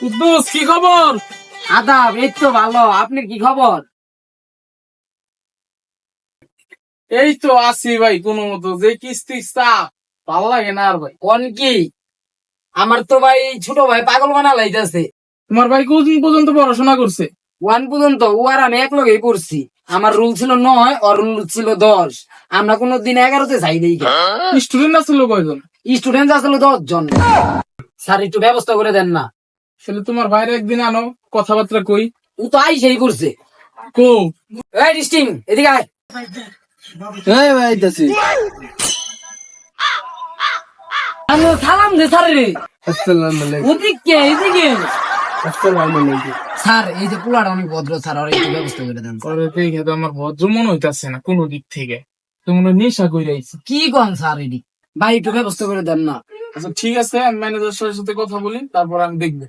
কুদ্দুস কি খবর? আদাব এই তো ভালো। আপনার কি খবর? এই তো আছি ভাই কোনো মতো। যে কিস্তি চাপ ভালো লাগে না আর ভাই। কোন কি? আমার তো ভাই ছোট ভাই পাগল বানা লাইতেছে। তোমার ভাই কতদিন পর্যন্ত পড়াশোনা করছে? ওয়ান পর্যন্ত ও আর আমি এক লগেই পড়ছি। আমার রুল ছিল নয় ওর রুল ছিল দশ। আমরা কোনো দিন এগারোতে যাই নাই স্টুডেন্ট আসছিল কয়জন? স্টুডেন্ট আসলে দশ জন স্যার একটু ব্যবস্থা করে দেন না। তাহলে তোমার ভাইরে একদিন আনো কথাবার্তা কই। ও তো আই সেই করছে। কো? এই ডিস্টিং এদিকে আয়। এই ভাই আইতাছি। আমি সালাম দে স্যার রে। আসসালামু আলাইকুম। ওদিকে এদিকে। আসসালামু আলাইকুম। স্যার এই যে পোলাটা অনেক ভদ্র স্যার ওর একটু ব্যবস্থা করে দেন পরে দেখে তো আমার ভদ্র মনে হইতাছে না কোনো দিক থেকে। তুমি মনে নেশা কইরা আইছি। কি কন স্যার এডি? ভাই একটু ব্যবস্থা করে দেন না। আচ্ছা ঠিক আছে আমি ম্যানেজার সাথে কথা বলি তারপর আমি দেখব।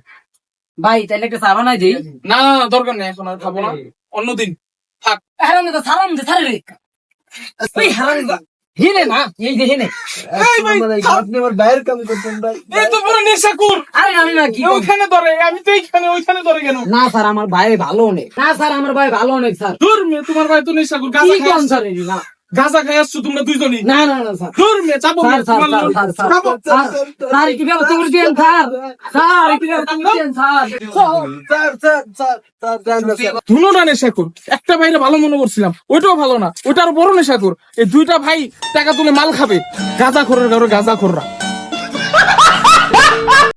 ভাই তাহলে একটা চা বানাই দিই। না দরকার নেই এখন আর খাব না। অন্যদিন। থাক। হারাম দা সালাম দে স্যার রে। ওই হারাম দা। হিনে না এই যে হিনে। আপনি আমার ভাইয়ের কাম করতেন ভাই। এই তো পুরো নেশা কর। আরে আমি না কি কন? ওইখানে ধরে আমি তো এইখানে ওইখানে ধরে কেন? না স্যার আমার ভাই ভালো অনেক। না স্যার আমার ভাই ভালো অনেক স্যার। দূর তোমার ভাই তো নেশা কর গাঁজা কি খাই কন আসছো। স্যার না। গাঁজা খাই আসছো তোমরা দুইজনই? না না না স্যার। দূর মে চাপো sir sir sir. Sir sir. Sir sir একটু ব্যবস্থা করে দিয়েন স্যার? স্যার একটু ব্যবস্থা করে দিয়েন sir? Sir sir sir sir জান না নেশা কর একটা ভাইরে ভালো মনে করছিলাম ওইটাও ভালো না। ওইটা আরও বড় নেশা কর এই দুইটা ভাই টাকা তুলে মাল খাবে। গাঁজা খোরের ঘরে গাঁজা খোররা।